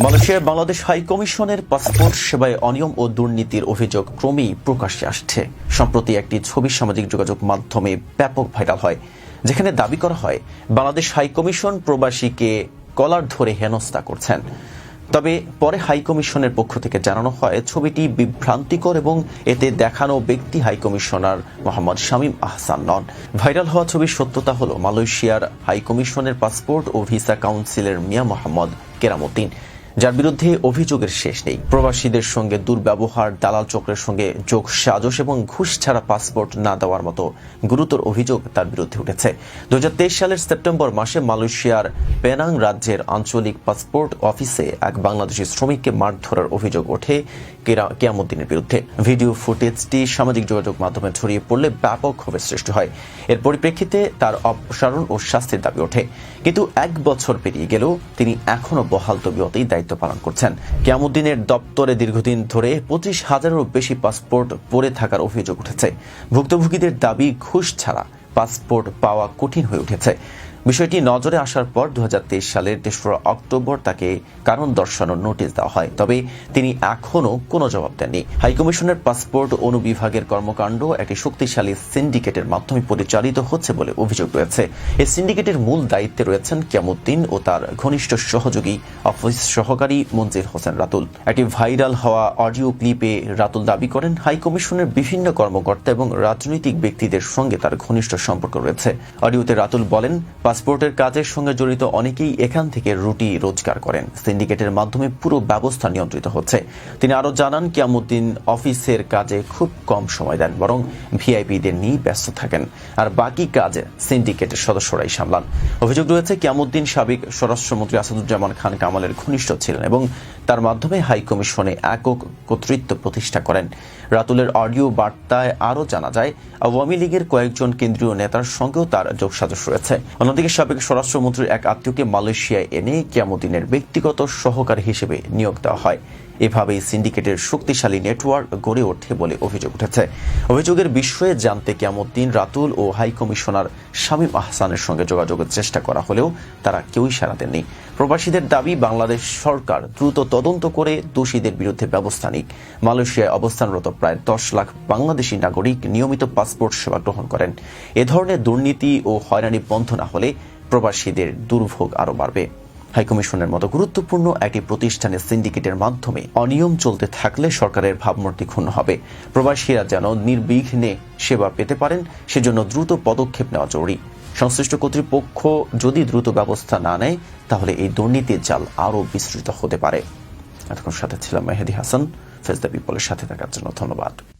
মালয়েশিয়ার বাংলাদেশ হাই কমিশনের পাসপোর্ট সেবায় অনিয়ম ও দুর্নীতির অভিযোগ ক্রমেই প্রকাশ্যে আসছে। সম্প্রতি একটি ছবি সামাজিক যোগাযোগ মাধ্যমে ব্যাপক ভাইরাল হয়, যেখানে দাবি করা হয়, বাংলাদেশ হাই কমিশন প্রবাসীকে কলার ধরে হেনস্থা করছেন। তবে পরে হাই কমিশনের পক্ষ থেকে জানানো হয়, ছবিটি বিভ্রান্তিকর এবং এতে দেখানো ব্যক্তি হাই কমিশনার মোহাম্মদ শামীম আহসান নন। ভাইরাল হওয়া ছবির সত্যতা হল মালয়েশিয়ার হাই কমিশনের পাসপোর্ট ও ভিসা কাউন্সিলের মিয়া মোহাম্মদ কেরামুদ্দিন। যার বিরুদ্ধে অভিযোগের শেষ নেই। প্রবাসীদের সঙ্গে দুর্ব্যবহার, দালাল চক্রের সঙ্গে যোগ সাজস এবং ঘুষ ছাড়া পাসপোর্ট না দেওয়ার মতো গুরুতর অভিযোগ তার বিরুদ্ধে উঠেছে। দু সালের সেপ্টেম্বর মাসে মালয়েশিয়ার পেনাং রাজ্যের আঞ্চলিক পাসপোর্ট অফিসে এক বাংলাদেশি শ্রমিককে মারধরের অভিযোগ ওঠে কেয়ামুদ্দিনের বিরুদ্ধে। ভিডিও ফুটেজটি সামাজিক যোগাযোগ মাধ্যমে ছড়িয়ে পড়লে ব্যাপক ক্ষোভের সৃষ্টি হয়। এর পরিপ্রেক্ষিতে তার অপসারণ ও শাস্তির দাবি ওঠে। কিন্তু এক বছর পেরিয়ে গেলেও তিনি এখনও বহাল তবিয়তেই দায়িত্ব পালন করছেন। কেয়ামুদ্দিনের দপ্তরে দীর্ঘদিন ধরে পঁচিশ হাজারেরও বেশি পাসপোর্ট পড়ে থাকার অভিযোগ উঠেছে। ভুক্তভোগীদের দাবি ঘুষ ছাড়া। পাসপোর্ট পাওয়া কঠিন হয়ে উঠেছে। বিষয়টি নজরে আসার পর দু হাজার তেইশ সালের তেসরা অক্টোবর তাকে কারণ দর্শানোর নোটিশ দেওয়া হয়। তবে তিনি এখনও কোনো জবাব দেননি। হাইকমিশনের পাসপোর্ট অনুবিভাগের কর্মকাণ্ড একটি শক্তিশালী সিন্ডিকেটের মাধ্যমে পরিচালিত হচ্ছে বলে অভিযোগ রয়েছে। এই সিন্ডিকেটের মূল দায়িত্বে রয়েছেন কিয়ামুদ্দিন ও তার ঘনিষ্ঠ সহযোগী অফিস সহকারী মঞ্জির হোসেন রাতুল। একটি ভাইরাল হওয়া অডিও ক্লিপে রাতুল দাবি করেন, হাইকমিশনের বিভিন্ন কর্মকর্তা এবং রাজনৈতিক ব্যক্তিদের সঙ্গে তার ঘনিষ্ঠ সম্পর্ক রয়েছে। অডিওতে রাতুল বলেন, পাসপোর্টের কাজের সঙ্গে জড়িত অনেকেই এখান থেকে রুটি রোজগার করেন। সিন্ডিকেটের মাধ্যমে পুরো ব্যবস্থা নিয়ন্ত্রিত হচ্ছে। তিনি আরও জানান, কিয়ামুদ্দিন অফিসের কাজে খুব কম সময় দেন, বরং ভিআইপিদের নিয়ে ব্যস্ত থাকেন। আর বাকি কাজ সিন্ডিকেটের সদস্যরাই সামলান। অভিযোগ রয়েছে, কিয়ামুদ্দিন সাবেক স্বরাষ্ট্রমন্ত্রী আসাদুজ্জামান খান কামালের ঘনিষ্ঠ ছিলেন এবং তার মাধ্যমে হাই কমিশনে একক কর্তৃত্ব প্রতিষ্ঠা করেন। রাতুলের অডিও বার্তায় আরও জানা যায়, আওয়ামী লীগের কয়েকজন কেন্দ্রীয় নেতার সঙ্গেও তার যোগসাজশ রয়েছে। অন্যদিকে সাবেক স্বরাষ্ট্রমন্ত্রীর এক আত্মীয়কে মালয়েশিয়ায় এনে কিয়ামুদ্দিনের ব্যক্তিগত সহকারী হিসেবে নিয়োগ দেওয়া হয়। এভাবেই সিন্ডিকেটের শক্তিশালী নেটওয়ার্ক গড়ে ওঠে বলে অভিযোগ উঠেছে। অভিযোগের বিষয়ে জানতে কিয়ামুদ্দিন, রাতুল ও হাই কমিশনার শামীম আহসানের সঙ্গে যোগাযোগের চেষ্টা করা হলেও তারা কেউই সাড়া দেননি। প্রবাসীদের দাবি, বাংলাদেশ সরকার দ্রুত তদন্ত করে দোষীদের বিরুদ্ধে ব্যবস্থা নিক। মালয়েশিয়ায় অবস্থানরত প্রায় দশ লাখ বাংলাদেশি নাগরিক নিয়মিত পাসপোর্ট সেবা গ্রহণ করেন। এ ধরনের দুর্নীতি ও হয়রানি বন্ধ না হলে প্রবাসীদের দুর্ভোগ আরও বাড়বে। হাইকমিশনের মতো গুরুত্বপূর্ণ একটি প্রতিষ্ঠানের সিন্ডিকেটের মাধ্যমে অনিয়ম চলতে থাকলে সরকারের ভাবমূর্তি ক্ষুণ্ণ হবে। প্রবাসীরা যেন নির্বিঘ্নে সেবা পেতে পারেন, সেজন্য দ্রুত পদক্ষেপ নেওয়া জরুরি। সংশ্লিষ্ট কর্তৃপক্ষ যদি দ্রুত ব্যবস্থা না নেয়, তাহলে এই দুর্নীতির জাল আরও বিস্তৃত হতে পারে। এতক্ষণ সাথে ছিলাম মেহেদি হাসান। ফেস দ্য পিপলের সাথে থাকার জন্য ধন্যবাদ।